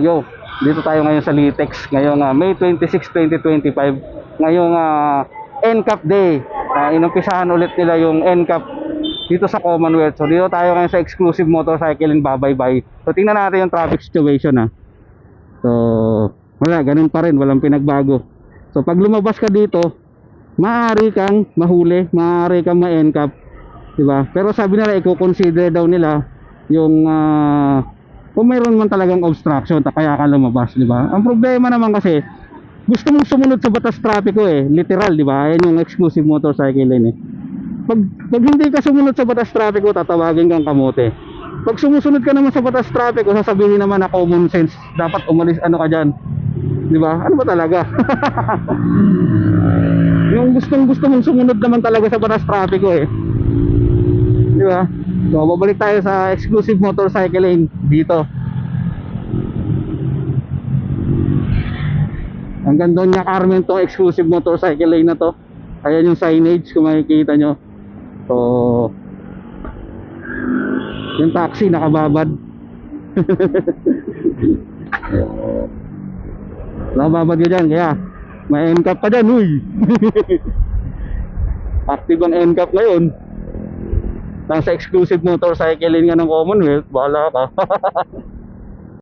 Yo, dito tayo ngayon sa Litex. Ngayong ah, May 26, 2025. Ngayong uh, NCAP Day. Uh, inumpisahan ulit nila yung NCAP dito sa Commonwealth. So dito tayo ngayon sa exclusive motorcycle in Babaybay. So tingnan natin yung traffic situation ha. So wala, ganun pa rin, walang pinagbago. So pag lumabas ka dito, maaari kang mahuli, maaari kang ma-NCAP. Diba? Pero sabi nila, i-consider daw nila yung ah, kung mayroon man talagang obstruction kaya ka lumabas, di ba? Ang problema naman kasi gusto mong sumunod sa batas trapiko eh, literal, di ba? Ayan yung exclusive motorcycle lane eh. Pag, pag hindi ka sumunod sa batas trapiko, tatawagin kang kamote. Pag sumusunod ka naman sa batas trapiko, sasabihin naman na common sense, dapat umalis ano ka diyan. Di ba? Ano ba talaga? yung gustong gusto mong sumunod naman talaga sa batas trapiko eh. Di ba? So, babalik tayo sa exclusive motorcycle lane dito. Hanggang doon niya Carmen tong exclusive motorcycle lane na to. Ayan yung signage kung makikita nyo. So, yung taxi nakababad. nakababad ka dyan, kaya may NCAP pa dyan, uy. Active ang NCAP ngayon nasa exclusive motorcycle nga ng Commonwealth, bahala ka.